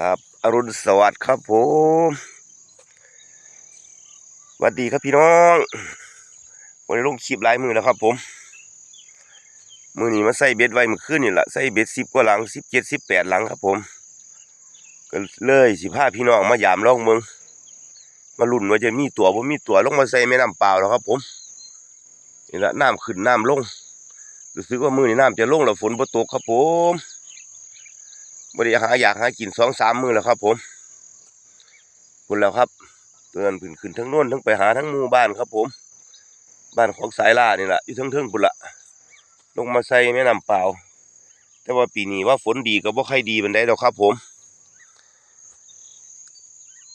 ครับอรุณสวัสดิ์ครับผมสวัสดีครับพี่น้องวันนี้ลงคลิปหลายมือแล้วครับ ผม มือนี้มาใส่เบ็ดไว้มื่อคืนนี่แหละใส่เบ็ดสิบกว่าหลังสิบเจ็ดสิบแปดหลังครับ ผมก็เลยสิพาพี่น้องมายามลองเมืองมาลุ่นว่าจะมีตัวบ่มีตัวลงมาใส่แม่น้ำเปล่าแล้วครับ ผมนี่แหละน้ำขึ้นน้ำลงรู้สึกว่ามือนี้น้ำจะลงแล้วฝนบ่ตกครับผม บ่ได้หาอยากหากินสองสามมือแล้วครับ ผมคุณแล้วครับเตือนขึ้นขึ้นทั้งโน้นทั้งไปหาทั้งหมู่บ้านครับ ผม บ้านของสายล่านี่แหละอยู่ทั้งเทิงพุ่นละลงมาใส่แม่น้ำเปล่า แต่ว่าปีนี้ว่าฝนดีก็บ่ค่อยดีปานใดดอกครับ ผม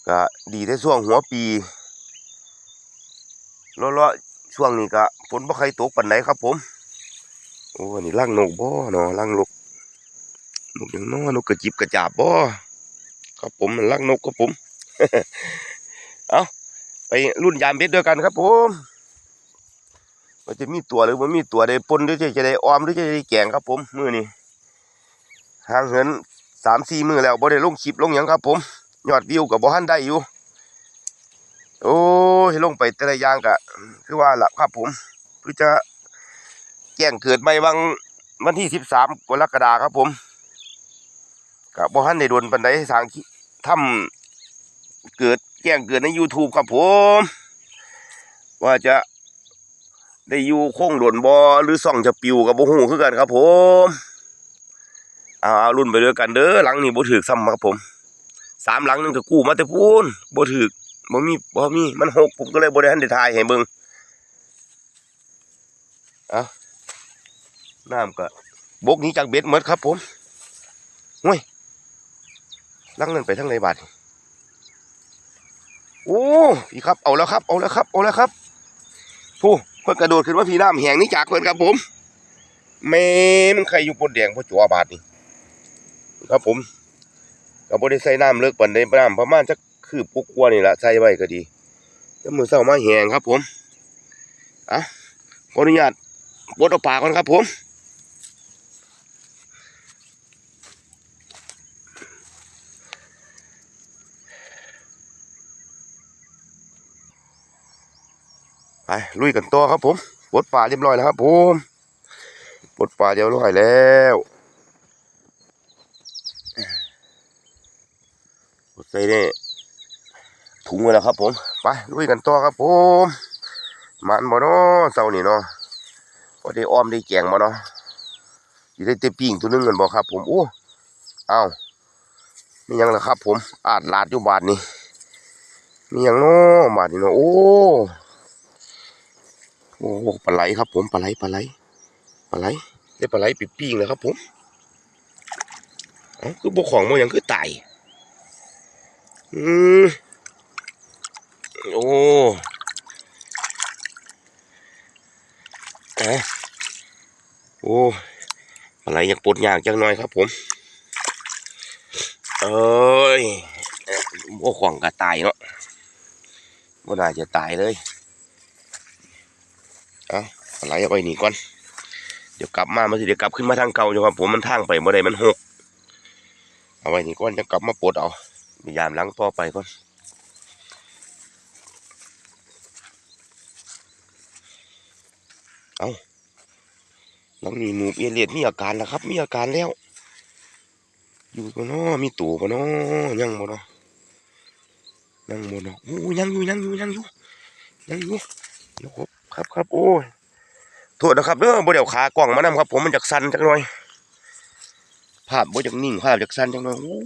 ก็ดีแต่ช่วงหัวปีเลาะๆช่วงนี้ก็ฝนบ่ค่อยตกปานใดครับ ผม โอ้นี่ลังนกบ่เนาะลังนก นกยังน้อนกกระจิบกระจาบบ่ครับผมมันลังนกครับผม เอาไปรุ่นยามเบ็ดด้วยกันครับผมว่าจะมีตัวหรือบ่มีตัวได้ปนหรือจะจะได้ออมหรือจะได้แกงครับผมมือนี้ห่างเหินสามสี่มือแล้วบ่ได้ลงคลิปลงหยังครับ ผมยอดวิวกับบ่ทันได้อยู่ โอ้ยลงไปแต่ละอย่างก็คือว่าล่ะครับผมเพื่อจะแจ้งเกิดใหม่วันวันที่สิบสามกรกฎาครับผม กับบ่ทันได้โดนปานใดสร้างทำเกิดแจ้งเกิดใน YouTube ครับผม ว่าจะได้อยู่โค้งโดนบ่หรือส่องจะปิวกับบ่ฮู้คือกันครับผมเอาเอารุ่นไปด้วยกันเด้อหลังนี้บ่ถูกซ้ำครับผมสามหลังหนึงก็กู้มาแต่พูนบ่ถึกบ่มีบ่มีมันหกผมก็เลยบ่ได้ทันได้ถ่ายให้เบิ่งอ้าน้ำก็บกนี้จากเบ็ดหมดครับผมห้ย ลังนั้นไปทางไหนบาดนี่โอ้พี่ครับเอาแล้วครับเอาแล้วครับเอาแล้วครับผู้เพิ่นกระโดดขึ้นมาพี่น้ำแหงนี่จากเพิ่อนครับผมแม่มันใครอยู่บนแดงพ่อจัวบาดนี่ครับผมก็บ่ได้ใส่น้ำเลิกปานใดน้ำประมาณจักคืบกว่าๆนี่ละใส่ไว้ก็ดีเดี๋ยวมือเช้ามาแหงครับผมอะขออนุญาตบดเอาปากก่อนครับผม ไปลุยกันต่อครับผมบดปลาเรียบร้อยแล้วครับผมบดปลาเรียบร้อยแล้วปดใส่เนี่ถุงไว้แล้วครับผม ไปลุยกันต่อครับผมมันบ่เนาะเสานี่เนาะพอได้อ้อมได้แกงบ่เนาะสิได้เตะปิ้งตัวนึงกันบ่ครับผมโอ้เอ้ามียังละครับ ผมอาดลาดอยู่บาดนี้มียังเนาะบาดนี้เนาะโอ้ โอ้ปลาไหลครับ ผมปลาไหลปลาไหลปลาไหลได้ปลาไหลไปปิ้งแล้วครับ ผมเอาคือบ่ของบ่หยังคือตายอืมโอ้เอโอ้อะไรอยากปวดยากจังหน่อยครับผม เอ้ยเอ๊ะโอ้ของกระตายเนาะบ่น่าจะตายเลย เอาอะไรเอาไปนี่ก่อน เดี๋ยวกลับมามาสิเดี๋ยวกลับขึ้นมาทางเก่าอยู่ครับผมมันทางไปบ่ได้มันหกเอาไว้นี่ก่อนจะกลับมาปลดเอาพยายามล้างต่อไปก่อนเอาน้องนี่หนูเอเลียดมีอาการแล้วครับ มีอาการแล้ว อยู่บ่เนาะมีตัวบ่เนาะยังบ่เนาะยังบ่เนาะโอ้ยังอยู่ยังอยู่ยังอยู่ยังอยู่เดี๋ยวครบ ครับครับโอ้ยโทษนะครับเด้อบ่เดี๋ยวขากล้องมานำครับ ผมมันจากสั่นจักหน่อย ภาพบ่จากนิ่งภาพจากสั่นจักหน่อยโอ้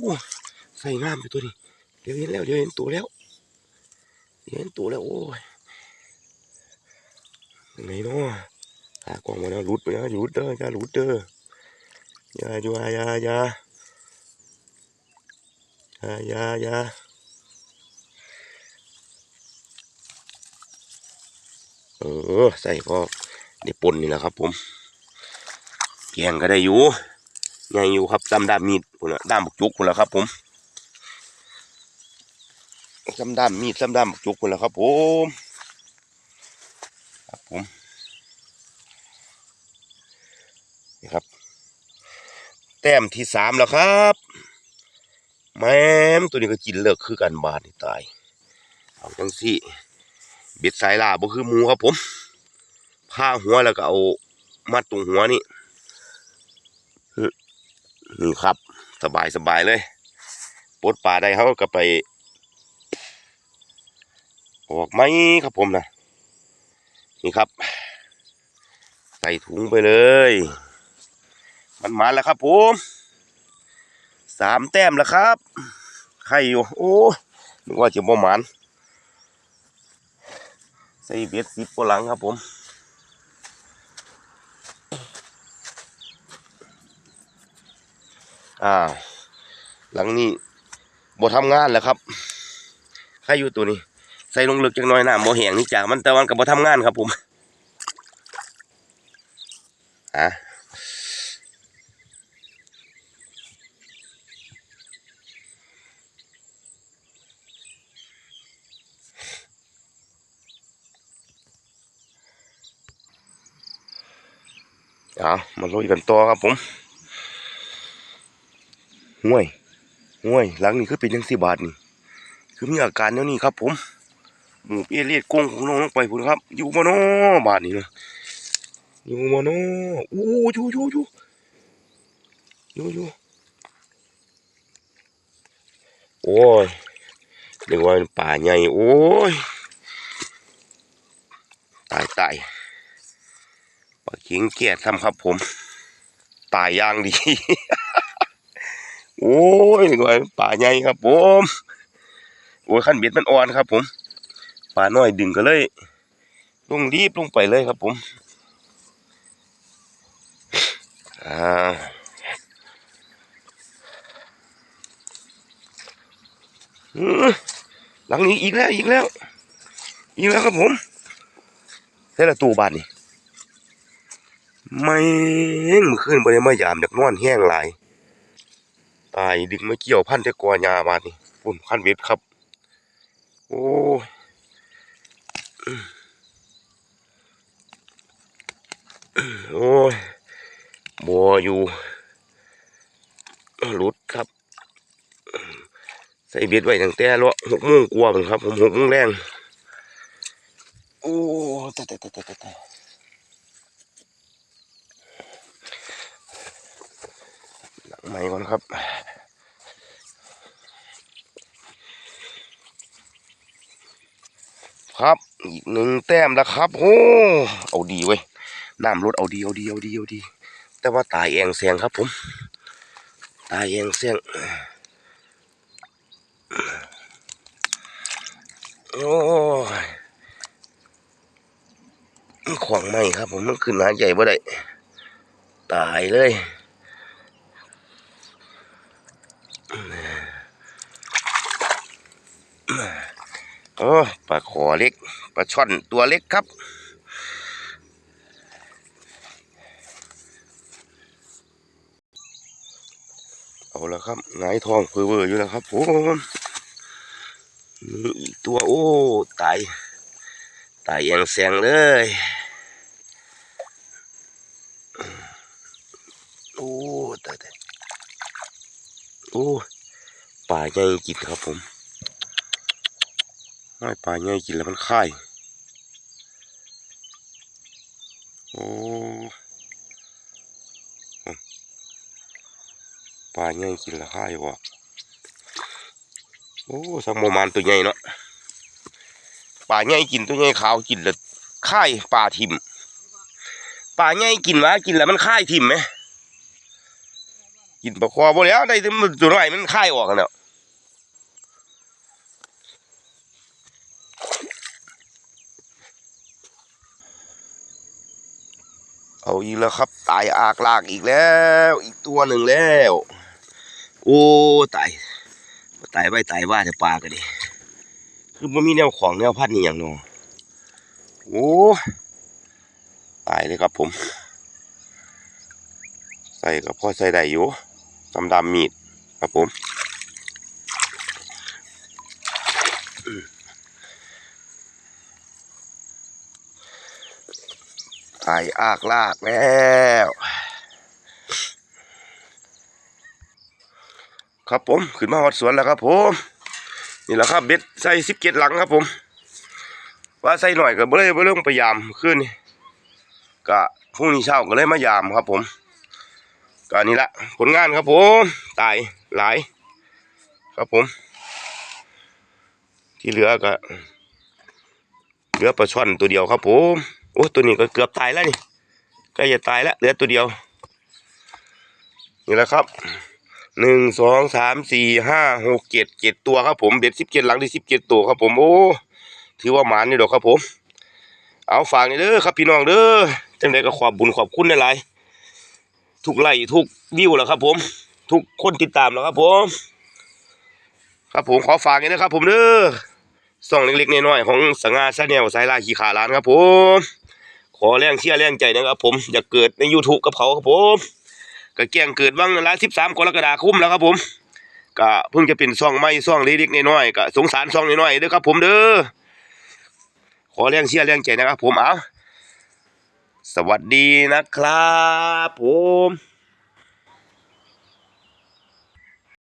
ใส่งามไปตัวนี้เดี๋ยวเห็นแล้วเดี๋ยวเห็นตัวแล้วเดี๋ยวเห็นตัวแล้วโอ้ยยังไงเนาะหากล้องมาแล้วหลุดไปนะหลุดเด้ออย่าหลุดเด้ออย่าอย่าอย่าอย่าอย่าอย่าอย่า เออใส่ก็ได้ปนนี่แหละครับผมแกงก็ได้อยู่ใหญ่อยู่ครับดำดำมีดพุ่นละดำบุกจุกพุ่นละครับ ผมซ้ำดำมีดซ้ำดำจุกคนล้วครับผมครับผมนี่ครับ แต้มที่สามแล้วครับแม่มตัวนี้ก็กินเลิกคือกันบาดนี่ตายเอาจังสิ เบ็ดสายล่าบ่คือหมูครับผมผ้าหัวแล้วก็เอามัดตรงหัวนี่นี่ครับ สบายสบายเลยปลดปลาได้เขาก็ไปออกไหมครับผมนะนี่ครับ ใส่ถุงไปเลย มันมาแล้วครับผมสามแต้มแล้วครับ ไข่อยู่โอ้นึกว่าจะบ่หมาน ใส่เบ็ดสิบกว่าหลังครับผมอ่าหลังนี้บ่ทำงานแล้วครับใครอยู่ตัวนี้ ใส่ลงลึกจังน้อยน้าบ่แหงนี่จากมันแต่วันกับบ่ทำงานครับผมอะ อามาลุยกันต่อครับผมห่วยห่วยหลังนี้คือเป็นยังสี่บาทนี่ คือมีอาการแนวนี้ครับผมหมูเปี้ยเลียดกุ้งของน้องลงไปพุ่นครับ อยู่มาโน่บาทนี้นะอยู่มาโน่อู้อยู่อยู่อยู่อยู่อยู่โอ้ยเรียกว่าเป็นป่าใหญ่โอ้ย ตายตาย ปลาเข็งแก่ทำครับผมตาย่างดี โอ้ยเรียกว่าเป็นป่าใหญ่ครับผมโอ้ยขั้นเบ็ดมันอ่อนครับ ผมปลาน้อยดึงก็เลยลงรีบลงไปเลยครับผมอ่าหลังนี้อีกแล้วอีกแล้ว อีกแล้วครับผมเท่ละตูบาทนี่ ไม่เมื่อคืนไปมายามจากนอนแห้งหลาย ตายดึงไม่เกี่ยวพันแต่กอยาบาทนี่ปุ่นพันเบ็ดครับ โอ้โอ้ยบัวอยู่หลุดครับ ใส่เบ็ดไว้ตั้งแต่ละหกโมงกว่าเป็นครับ ผมหกโมงแรง โอ้ตายตายตายตายตายหลังใหม่ ก่อนครับ ครับอีกหนึ่งแต้มแล้วครับโอ้เอาดีเว้ยน้ำลดเอาดีเอาดีเอาดีเอาดี แต่ว่าตายแองแสงครับผม ตายแองแสงโอ้ยขวางไม่ครับผมมันขึ้นหาใหญ่บ่ได้ ตายเลย โอ้ปลาขอเล็กปลาช่อนตัวเล็กครับเอาละครับหงทองเพอเวอร์อยู่แล้วครับผมอีกตัวโอ้ตายตายอย่างแสงเลยโอ้ตายตายโอ้ ป่าใหญ่กินครับผมไม่ป่าใหญ่กินแล้วมันค่ายโอ้ป่าใหญ่กินแล้วค่ายวะโอ้สังโมมานตัวใหญ่เนาะป่าใหญ่กินตัวใหญ่ขาวกินแล้วค่ายป่าทิมป่าใหญ่กินวะกินแล้วมันค่ายทิมไหม กินปลาคอบ่แล้วได้ต่มันตัวน้อยมันค่ายออกแล้วเอาอีกแล้วครับ ตายอากลากอีกแล้ว อีกตัวหนึ่งแล้ว โอ้ตายตายไว้ตายว่าแต่ปลากันดิคือมันมีแนวของแนวพัดนี่อย่างนาะโอ้ตายเลยครับผม ใส่กับพ่อใส่ได้อยู่ ดำดำมีดครับผมอืมตายอากลากแล้วครับผมขึ้นมาฮอดสวนแล้วครับผมนี่แหละครับเบ็ดใส่สิบเจ็ดหลังครับผม ว่าใส่หน่อยก็บ่เลยบ่เรื่องพยายามขึ้นนี่ก็พรุ่งนี้เช้าก็เลยมายามครับผม ก็นี่ละผลงานครับผมตายหลาย ครับผม ที่เหลือก็เหลือปลาช่อนตัวเดียวครับผมโอ้ตัวนี้ก็เกือบตายแล้วนี่ใกล้จะตายแล้วเหลือตัวเดียวนี่แหละครับหนึ่งสองสามสี่ห้าหกเจ็ดเจ็ดตัวครับผมเบ็ดสิบเจ็ดหลังที่สิบเจ็ดตัวครับผมโอ้ถือว่าหมานนี่ดอกครับผม เอาฝากนี่เด้อครับพี่น้องเด้อจังใดก็ขอบบุญขอบคุณหลายๆ ทุกไลค์ทุกวิวแล้วครับ ผม ทุกคนติดตามแล้วครับ ผม ครับผมขอฝากนี่นะครับ ผมเด้อส่องเล็กๆน้อยๆของสง่าชาแนลสายลาขี่ขาล้านครับ ผม ขอแรงเชียร์แรงใจนะครับ ผมอย่าเกิดใน YouTube กับเขาครับผมก็แกล้งเกิดวังร้านสิบสามกรกฎาคมแล้วครับ ผมก็เพิ่งจะเป็นซ่องไม่ซ่องเล็กๆน้อยๆก็สงสารซ่องน้อยๆเด้อครับ ผมเด้อขอแรงเชียร์แรงใจนะครับ ผมเอา สวัสดีนะครับผม